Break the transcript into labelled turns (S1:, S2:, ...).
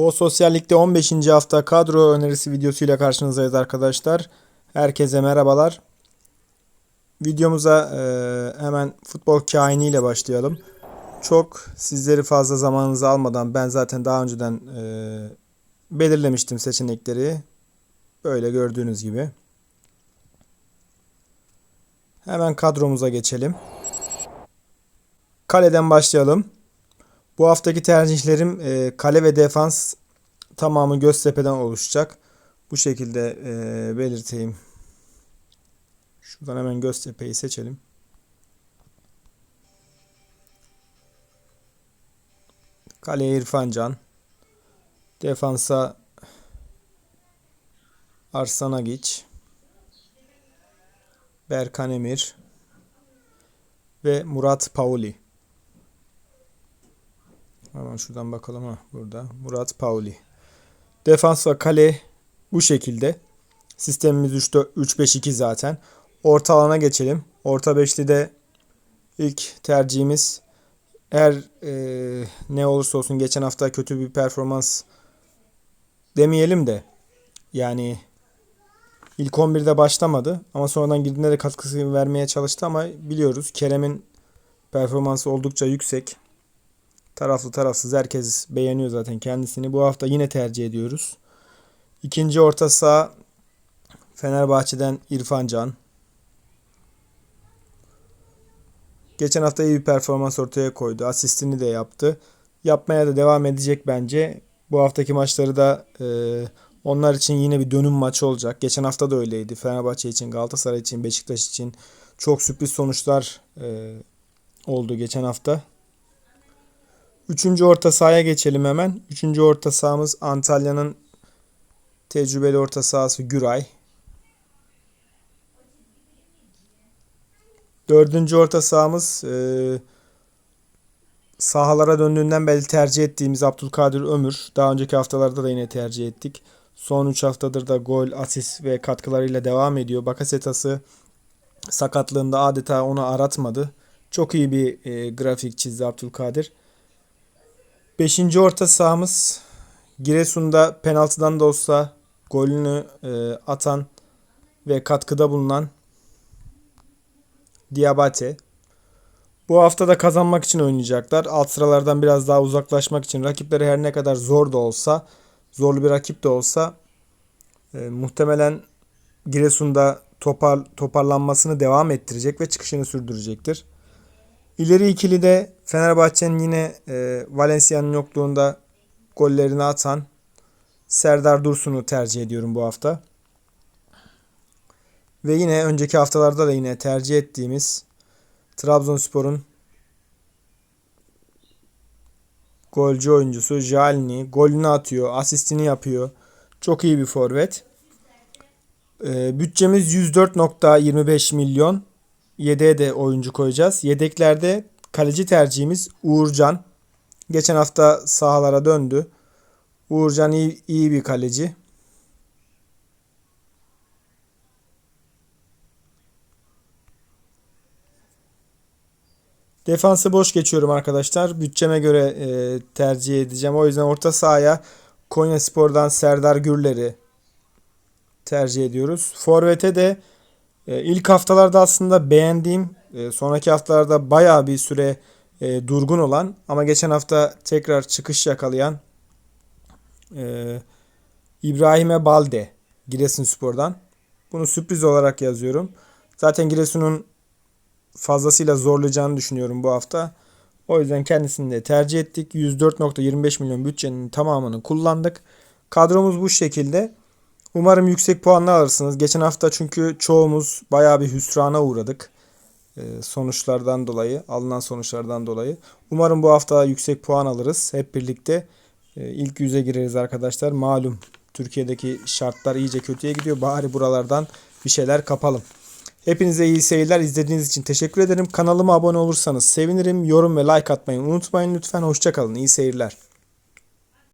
S1: Po Sosyallik'te 15. hafta kadro önerisi videosuyla karşınızdayız arkadaşlar. Herkese merhabalar. Videomuza e, hemen futbol kaini başlayalım. Çok sizleri fazla zamanınızı almadan ben zaten daha önceden e, belirlemiştim seçenekleri. Böyle gördüğünüz gibi. Hemen kadromuza geçelim. Kaleden başlayalım. Bu haftaki tercihlerim e, kale ve defans tamamı Göztepe'den oluşacak. Bu şekilde e, belirteyim. Şuradan hemen Göztepe'yi seçelim. Kaleye İrfan Can. Defansa Arslan Agiç. Berkan Emir. Ve Murat Pauli. Hemen şuradan bakalım ha burada. Murat Pauli. Defans ve kale bu şekilde. Sistemimiz 3-5-2 zaten. Orta alana geçelim. Orta beşlide ilk tercihimiz eğer e, ne olursa olsun geçen hafta kötü bir performans demeyelim de yani ilk 11'de başlamadı ama sonradan girdiğinde de katkısı vermeye çalıştı ama biliyoruz Kerem'in performansı oldukça yüksek. Taraflı tarafsız herkes beğeniyor zaten kendisini. Bu hafta yine tercih ediyoruz. İkinci orta saha Fenerbahçe'den İrfan Can. Geçen hafta iyi bir performans ortaya koydu. Asistini de yaptı. Yapmaya da devam edecek bence. Bu haftaki maçları da e, onlar için yine bir dönüm maçı olacak. Geçen hafta da öyleydi. Fenerbahçe için, Galatasaray için, Beşiktaş için çok sürpriz sonuçlar e, oldu geçen hafta. Üçüncü orta sahaya geçelim hemen. Üçüncü orta sahamız Antalya'nın tecrübeli orta sahası Güray. Dördüncü orta sahamız e, sahalara döndüğünden beri tercih ettiğimiz Abdülkadir Ömür. Daha önceki haftalarda da yine tercih ettik. Son 3 haftadır da gol, asist ve katkılarıyla devam ediyor. Bakasetas'ı sakatlığında adeta onu aratmadı. Çok iyi bir e, grafik çizdi Abdülkadir. Beşinci orta sahamız Giresun'da penaltıdan da olsa golünü e, atan ve katkıda bulunan Diabate. Bu hafta da kazanmak için oynayacaklar. Alt sıralardan biraz daha uzaklaşmak için rakipleri her ne kadar zor da olsa, zorlu bir rakip de olsa e, muhtemelen Giresun'da topar, toparlanmasını devam ettirecek ve çıkışını sürdürecektir. İleri ikili de Fenerbahçe'nin yine e, Valencia'nın yokluğunda gollerini atan Serdar Dursun'u tercih ediyorum bu hafta. Ve yine önceki haftalarda da yine tercih ettiğimiz Trabzonspor'un golcü oyuncusu Jalni golünü atıyor, asistini yapıyor. Çok iyi bir forvet. E, bütçemiz 104.25 milyon. Yedeğe de oyuncu koyacağız. Yedeklerde kaleci tercihimiz Uğurcan. Geçen hafta sahalara döndü. Uğurcan iyi, iyi bir kaleci. Defansı boş geçiyorum arkadaşlar. Bütçeme göre e, tercih edeceğim. O yüzden orta sahaya Konya Spor'dan Serdar Gürler'i tercih ediyoruz. Forvet'e de e, ilk haftalarda aslında beğendiğim, e, sonraki haftalarda baya bir süre e, durgun olan ama geçen hafta tekrar çıkış yakalayan e, İbrahim'e Balde Giresunspor'dan. Bunu sürpriz olarak yazıyorum. Zaten Giresun'un fazlasıyla zorlayacağını düşünüyorum bu hafta. O yüzden kendisini de tercih ettik. 104.25 milyon bütçenin tamamını kullandık. Kadromuz bu şekilde. Umarım yüksek puanlar alırsınız. Geçen hafta çünkü çoğumuz bayağı bir hüsrana uğradık. Ee, sonuçlardan dolayı, alınan sonuçlardan dolayı. Umarım bu hafta yüksek puan alırız. Hep birlikte e, ilk yüze gireriz arkadaşlar. Malum Türkiye'deki şartlar iyice kötüye gidiyor. Bari buralardan bir şeyler kapalım. Hepinize iyi seyirler. İzlediğiniz için teşekkür ederim. Kanalıma abone olursanız sevinirim. Yorum ve like atmayı unutmayın lütfen. Hoşçakalın. İyi seyirler.